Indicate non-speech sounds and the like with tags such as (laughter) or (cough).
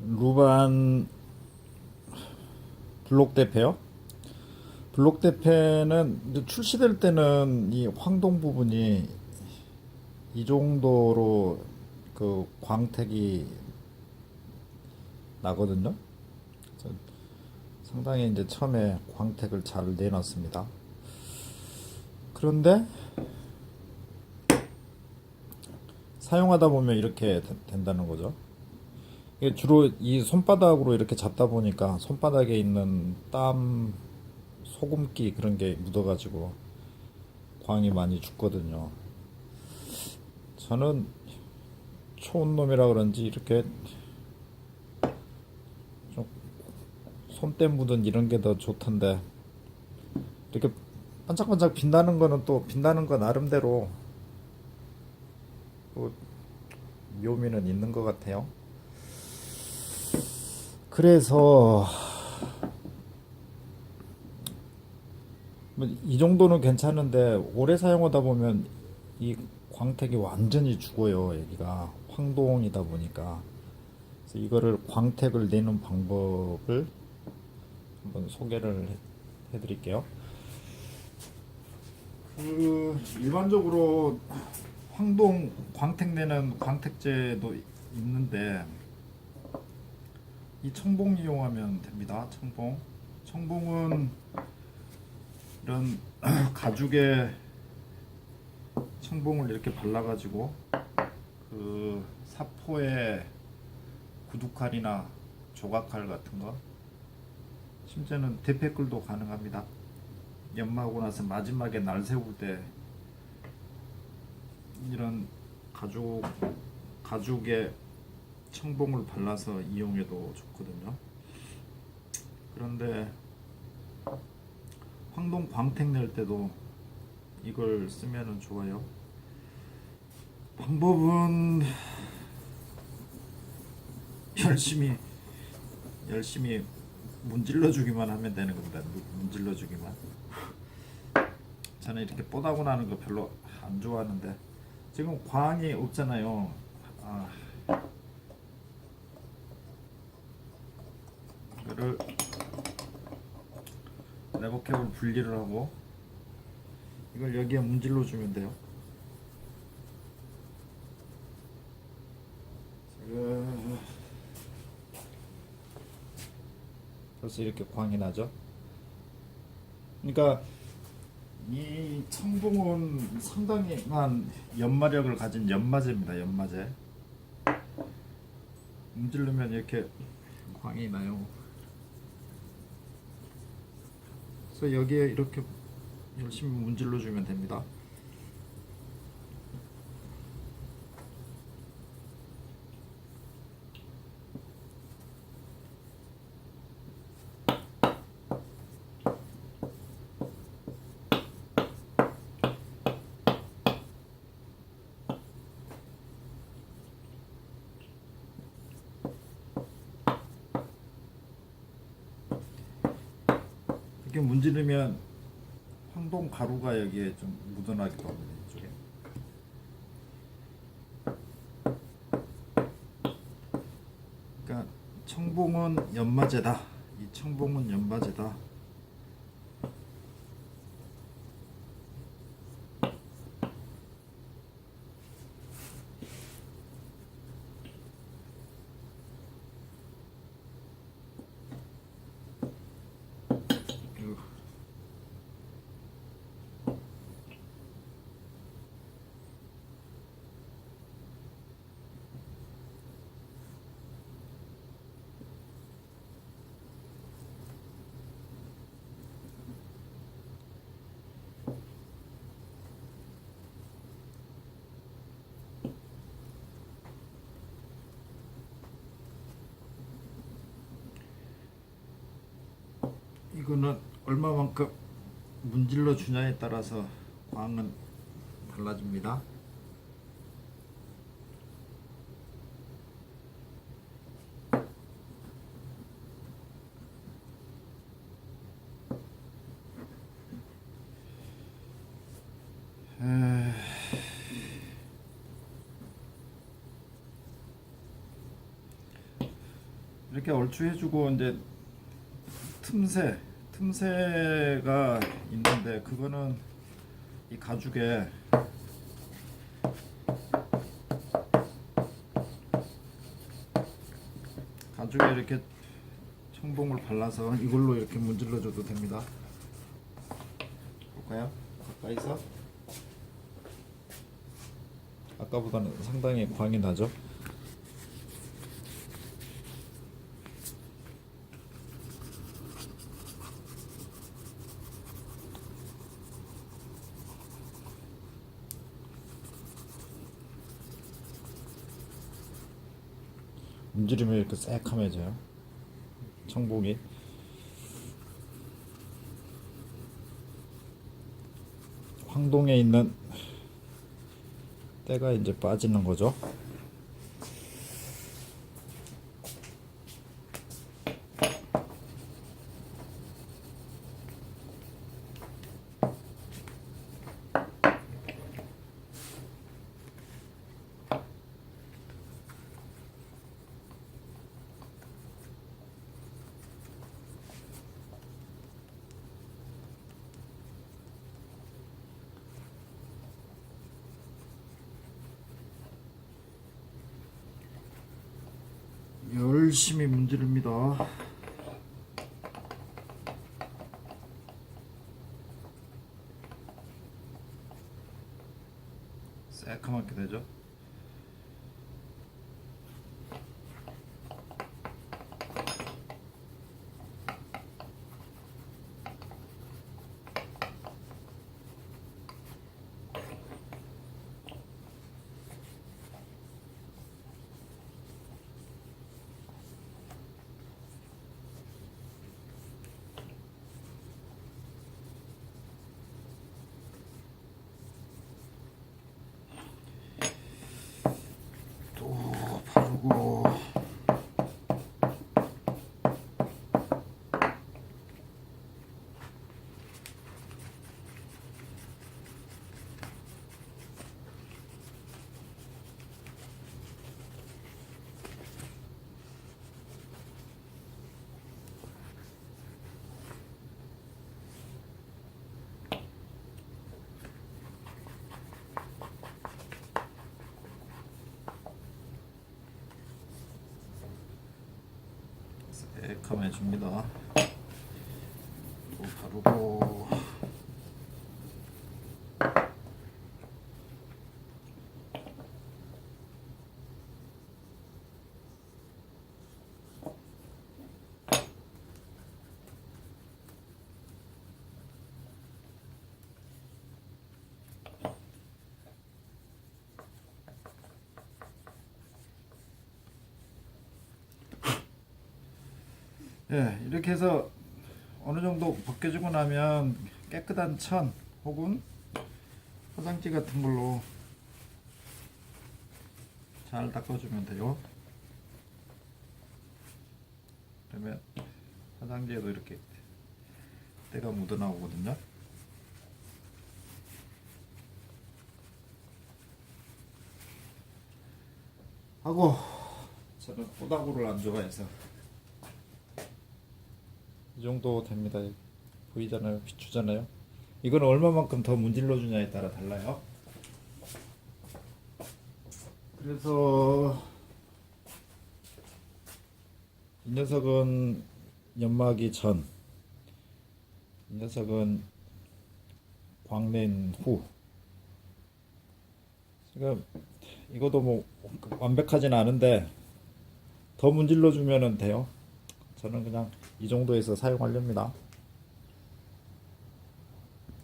루반 블록 대패요? 블록 대패는 출시될 때는 이 황동 부분이 이 정도로 그 광택이 나거든요. 상당히 이제 처음에 광택을 잘 내놨습니다. 그런데 사용하다 보면 이렇게 되- 된다는 거죠. 이게 주로 이 손바닥으로 이렇게 잡다 보니까 손바닥에 있는 땀, 소금기 그런 게 묻어가지고 광이 많이 죽거든요. 저는 초온놈이라 그런지 이렇게 좀 손때 묻은 이런 게 더 좋던데 이렇게 반짝반짝 빛나는 거는 또 빛나는 거 나름대로 또 묘미는 있는 것 같아요. 그래서 뭐이 정도는 괜찮은데 오래 사용하다 보면 이 광택이 완전히 죽어요. 여기가 황동이다 보니까 그래서 이거를 광택을 내는 방법을 한번 소개를 해- 해드릴게요. 그 일반적으로 황동 광택 내는 광택제도 있는데 이 청봉 이용하면 됩니다. 청봉. 청봉은 이런 (clears throat) 가죽에 청봉을 이렇게 발라가지고 그 사포에 구두칼이나 조각칼 같은 거 심지어는 대패글도 가능합니다. 연마하고 나서 마지막에 날 세울 때 이런 가죽 가죽에 청봉을 발라서 이용해도 좋거든요. 그런데 황동 광택 낼 때도 이걸 쓰면은 좋아요. 방법은 열심히 열심히 문질러 주기만 하면 되는 겁니다. 문질러 주기만. 저는 이렇게 뽀다고 나는 거 별로 안 좋아하는데 지금 광이 없잖아요. 아, 이거를 레버캡을 분리를 하고 이걸 여기에 문질러 주면 돼요. 벌써 이렇게 광이 나죠? 그러니까 이 청봉은 상당한 연마력을 가진 연마제입니다. 연마제. 문지르면 이렇게 광이 나요. 그래서 여기에 이렇게 열심히 문질러 주면 됩니다. 이렇게 문지르면 황동 가루가 여기에 좀 묻어나기도 합니다. 이쪽에. 그러니까 청봉은 연마제다. 이 청봉은 연마제다. 그리고 이거는 얼마만큼 문질러 주냐에 따라서 광은 달라집니다. 에... 이렇게 얼추 해주고 이제 틈새 틈새가 있는데 그거는 이 가죽에 가죽에 이렇게 청봉을 발라서 이걸로 이렇게 문질러 줘도 됩니다. 볼까요? 가까이서 아까보다는 상당히 광이 나죠? 문지르면 이렇게 새카매져요. 청봉이. 황동에 있는 때가 이제 빠지는 거죠. 열심히 문지릅니다. 새카맣게 되죠. 또 바르고 새카매 줍니다. 또 바르고 예, 이렇게 해서 어느 정도 벗겨지고 나면 깨끗한 천 혹은 화장지 같은 걸로 잘 닦아주면 돼요. 그러면 화장지에도 이렇게 때가 묻어 나오거든요. 하고 저는 꼬다구를 안 좋아해서 이 정도 됩니다. 보이잖아요. 비추잖아요. 이건 얼마만큼 더 문질러 주냐에 따라 달라요. 그래서 이 녀석은 연마기 전, 이 녀석은 광낸 후. 지금 이것도 뭐 완벽하진 않은데 더 문질러 주면은 돼요. 저는 그냥 이 정도에서 사용하렵니다.